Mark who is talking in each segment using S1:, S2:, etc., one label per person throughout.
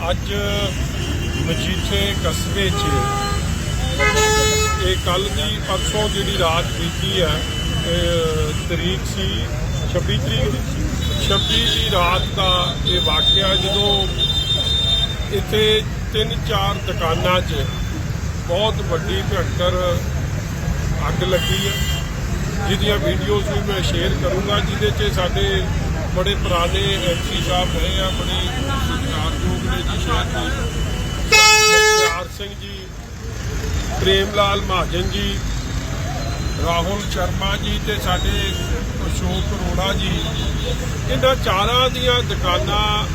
S1: ਅੱਜ ਮਜੀਠੇ ਕਸਬੇ 'ਚ ਇਹ ਕੱਲ ਦੀ ਪਰਸੋਂ ਜਿਹੜੀ ਰਾਤ ਬੀਤੀ ਹੈ ਤਰੀਕ ਸੀ 26 ਤਰੀਕ ਦੀ। 26 ਦੀ ਰਾਤ ਦਾ ਇਹ ਵਾਕਿਆ ਜਦੋਂ ਇੱਥੇ ਤਿੰਨ ਚਾਰ ਦੁਕਾਨਾਂ 'ਚ ਬਹੁਤ ਵੱਡੀ ਭਿਅੰਕਰ ਅੱਗ ਲੱਗੀ ਹੈ, ਜਿਹਦੀਆਂ ਵੀਡੀਓਜ਼ ਵੀ ਮੈਂ ਸ਼ੇਅਰ ਕਰੂੰਗਾ, ਜਿਹਦੇ 'ਚ ਸਾਡੇ ਬੜੇ ਪੁਰਾਣੇ ਐਮਸੀ ਸਾਹਿਬ ਰਹੇ ਆ, ਬੜੇ ਸਤਿਕਾਰਯੋਗ ਨੇ ਜੀ ਸ਼ਹਿਰ ਦੇ। ਪਿਆਰ ਸਿੰਘ ਜੀ ਪ੍ਰੇਮ ਲਾਲ ਮਹਾਜਨ ਜੀ, ਰਾਹੁਲ ਸ਼ਰਮਾ ਜੀ ਤੇ ਸਾਡੇ ਅਸ਼ੋਕ ਅਰੋੜਾ ਜੀ। ਇਹਨਾਂ ਚਾਰਾਂ ਦੀਆਂ ਦੁਕਾਨਾਂ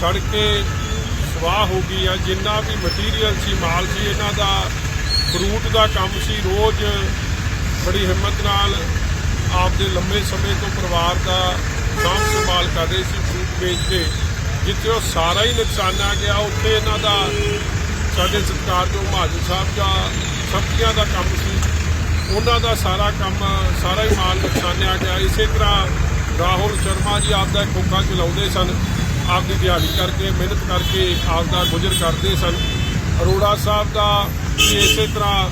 S1: ਸੜ ਕੇ ਸਵਾਹ ਹੋ ਗਈਆਂ ਜਿੰਨਾ ਵੀ ਮਟੀਰੀਅਲ ਸੀ, ਮਾਲ ਸੀ, ਇਹਨਾਂ ਦਾ ਫਰੂਟ ਦਾ ਕੰਮ ਸੀ। ਰੋਜ਼ ਬੜੀ ਹਿੰਮਤ ਨਾਲ ਆਪਦੇ ਲੰਮੇ ਸਮੇਂ ਤੋਂ ਪਰਿਵਾਰ ਦਾ ਸਾਂਭ ਸੰਭਾਲ ਕਰ ਰਹੇ ਸੀ ਫਰੂਟ ਵੇਚ ਕੇ, ਜਿੱਥੇ ਉਹ ਸਾਰਾ ਹੀ ਨੁਕਸਾਨਾ ਗਿਆ, ਉੱਥੇ ਇਹਨਾਂ ਦਾ ਸਾਡੇ ਸਰਕਾਰ ਤੋਂ ਮਹਾਜੂ ਸਾਹਿਬ ਦਾ ਸਬਜ਼ੀਆਂ ਦਾ ਕੰਮ ਸੀ। ਉਹਨਾਂ ਦਾ ਸਾਰਾ ਕੰਮ, ਸਾਰਾ ਹੀ ਮਾਲ ਨੁਕਸਾਨਿਆ ਗਿਆ। ਇਸੇ ਤਰ੍ਹਾਂ ਰਾਹੁਲ ਸ਼ਰਮਾ ਜੀ ਆਪਦਾ ਖੋਖਾ ਚਲਾਉਂਦੇ ਸਨ, ਆਪਦੀ ਦਿਹਾੜੀ ਕਰਕੇ, ਮਿਹਨਤ ਕਰਕੇ ਆਪਦਾ ਗੁਜ਼ਰ ਕਰਦੇ ਸਨ। ਅਰੋੜਾ ਸਾਹਿਬ ਦਾ ਵੀ ਇਸੇ ਤਰ੍ਹਾਂ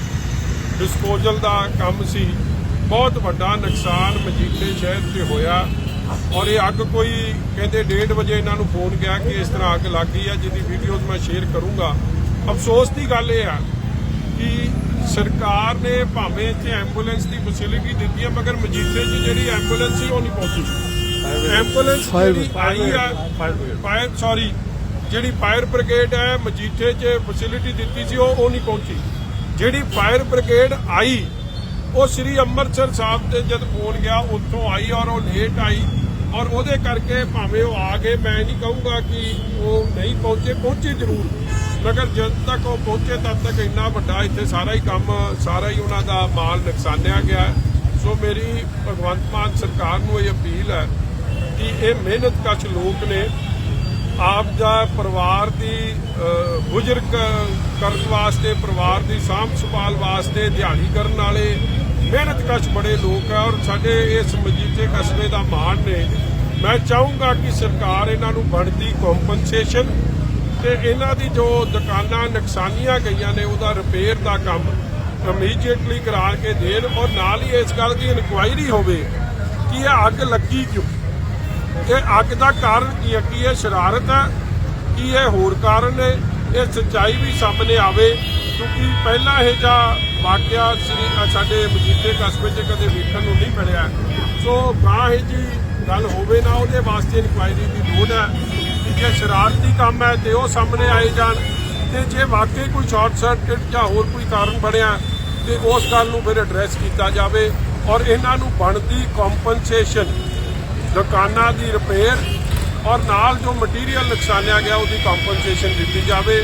S1: ਡਿਸਪੋਜ਼ਲ ਦਾ ਕੰਮ ਸੀ। ਬਹੁਤ ਵੱਡਾ ਨੁਕਸਾਨ ਮਜੀਠੇ ਸ਼ਹਿਰ ਤੇ ਹੋਇਆ। ਔਰ ਇਹ ਅੱਗ ਕੋਈ ਕਹਿੰਦੇ 1:30 ਵਜੇ ਇਹਨਾਂ ਨੂੰ ਫੋਨ ਗਿਆ ਕਿ ਇਸ ਤਰ੍ਹਾਂ ਅੱਗ ਲੱਗ ਗਈ ਹੈ ਜਿਹਦੀ ਵੀਡੀਓਜ਼ ਮੈਂ ਸ਼ੇਅਰ ਕਰੂੰਗਾ। ਅਫਸੋਸ ਦੀ ਗੱਲ ਇਹ ਆ ਕਿ ਸਰਕਾਰ ਨੇ ਭਾਵੇਂ ਇੱਥੇ ਐਂਬੂਲੈਂਸ ਦੀ ਫੈਸਿਲਿਟੀ ਦਿੱਤੀ ਹੈ ਮਗਰ ਮਜੀਠੇ 'ਚ ਜਿਹੜੀ ਐਂਬੂਲੈਂਸ ਸੀ ਉਹ ਨਹੀਂ ਪਹੁੰਚੀ। ਐਂਬੂਲੈਂਸ ਜਿਹੜੀ ਆਈ ਆ ਫਾਇਰ ਸੌਰੀ ਜਿਹੜੀ ਫਾਇਰ ਬ੍ਰਿਗੇਡ ਹੈ ਮਜੀਠੇ 'ਚ ਫੈਸਿਲਿਟੀ ਦਿੱਤੀ ਸੀ ਉਹ ਉਹ ਨਹੀਂ ਪਹੁੰਚੀ। ਜਿਹੜੀ ਫਾਇਰ ਬ੍ਰਿਗੇਡ ਆਈ ਉਹ ਸ੍ਰੀ ਅੰਮ੍ਰਿਤਸਰ ਸਾਹਿਬ ਤੇ ਜਦ ਫੋਨ ਗਿਆ ਉੱਥੋਂ ਆਈ ਔਰ ਉਹ ਲੇਟ ਆਈ ਔਰ ਉਹਦੇ ਕਰਕੇ ਭਾਵੇਂ ਉਹ ਆ ਗਏ ਮੈਂ ਨਹੀਂ ਕਹੂੰਗਾ ਕਿ ਉਹ ਨਹੀਂ ਪਹੁੰਚੇ ਪਹੁੰਚੇ ਜ਼ਰੂਰ। ਮਗਰ ਜਦ ਤੱਕ ਉਹ ਪਹੁੰਚੇ ਤਦ ਤੱਕ ਇੰਨਾ ਵੱਡਾ ਇੱਥੇ ਸਾਰਾ ਹੀ ਕੰਮ ਸਾਰਾ ਹੀ ਉਹਨਾਂ ਦਾ ਮਾਲ ਨੁਕਸਾਨਿਆ ਗਿਆ ਸੋ ਮੇਰੀ ਭਗਵੰਤ ਮਾਨ ਸਰਕਾਰ ਨੂੰ ਇਹ ਅਪੀਲ ਹੈ ਕਿ ਇਹ ਮਿਹਨਤ ਕਸ਼ ਲੋਕ ਨੇ ਆਪ ਦਾ ਪਰਿਵਾਰ ਦੀ ਅਹ, ਕਰਨ ਵਾਸਤੇ ਪਰਿਵਾਰ ਦੀ ਸਾਂਭ ਸੰਭਾਲ ਵਾਸਤੇ ਦਿਹਾੜੀ ਕਰਨ ਵਾਲੇ ਮਿਹਨਤਕਸ਼ ਬੜੇ ਲੋਕ ਆ ਔਰ ਸਾਡੇ ਇਸ ਮਜੀਠੇ ਕਸਬੇ ਦਾ ਮਾਣ ਨੇ। ਮੈਂ ਚਾਹੂੰਗਾ ਕਿ ਸਰਕਾਰ ਇਹਨਾਂ ਨੂੰ ਬਣਦੀ ਕੰਪਨਸੇਸ਼ਨ ਤੇ ਇਹਨਾਂ ਦੀ ਜੋ ਦੁਕਾਨਾਂ ਨੁਕਸਾਨੀਆਂ ਗਈਆਂ ਨੇ, ਉਹਦਾ ਰਿਪੇਅਰ ਦਾ ਕੰਮ ਇਮੀਡੀਏਟਲੀ ਕਰਾ ਕੇ ਦੇਣ ਔਰ ਨਾਲ ਹੀ ਇਸ ਗੱਲ ਦੀ ਇਨਕੁਆਇਰੀ ਹੋਵੇ ਕਿ ਇਹ ਅੱਗ ਲੱਗੀ ਕਿਉਂ? ਇਹ ਅੱਗ ਦਾ ਕਾਰਨ ਕੀ ਹੈ? ਕੀ ਇਹ ਸ਼ਰਾਰਤ ਹੈ? ਕੀ ਇਹ ਹੋਰ ਕਾਰਨ ਨੇ? ਇਹ ਸੱਚਾਈ ਵੀ ਸਾਹਮਣੇ ਆਵੇ ਕਿਉਂਕਿ ਪਹਿਲਾਂ ਇਹ ਜਿਹਾ ਵਾਕਿਆ ਸ੍ਰੀ ਸਾਡੇ ਮਜੀਠੇ ਕਸਬੇ 'ਚ ਕਦੇ ਵੇਖਣ ਨੂੰ ਨਹੀਂ ਮਿਲਿਆ। ਸੋ ਗਾਂ ਇਹ ਜੀ ਗੱਲ ਹੋਵੇ ਨਾ, ਉਹਦੇ ਵਾਸਤੇ ਇਨਕੁਆਇਰੀ ਦੀ ਲੋੜ ਹੈ। ਕਿ ਜੇ ਸ਼ਰਾਰਤੀ ਕੰਮ ਹੈ ਤੇ ਉਹ ਸਾਹਮਣੇ ਆਏ ਜਾਣ ਤੇ ਜੇ ਵਾਕਈ ਕੋਈ ਸ਼ਾਰਟ ਸਰਕਟ ਜਾਂ ਹੋਰ ਕੋਈ ਕਾਰਨ ਬਣਿਆ ਤੇ ਉਸ ਗੱਲ ਨੂੰ ਫਿਰ ਐਡਰੈਸ ਕੀਤਾ ਜਾਵੇ ਔਰ ਇਹਨਾਂ ਨੂੰ ਬਣਦੀ ਕੰਪਨਸੇਸ਼ਨ ਦੁਕਾਨਾਂ ਦੀ ਰਿਪੇਅਰ ਔਰ ਨਾਲ ਜੋ ਮਟੀਰੀਅਲ ਨੁਕਸਾਨਿਆ ਗਿਆ, ਉਹਦੀ ਕੰਪਨਸੇਸ਼ਨ ਦਿੱਤੀ ਜਾਵੇ।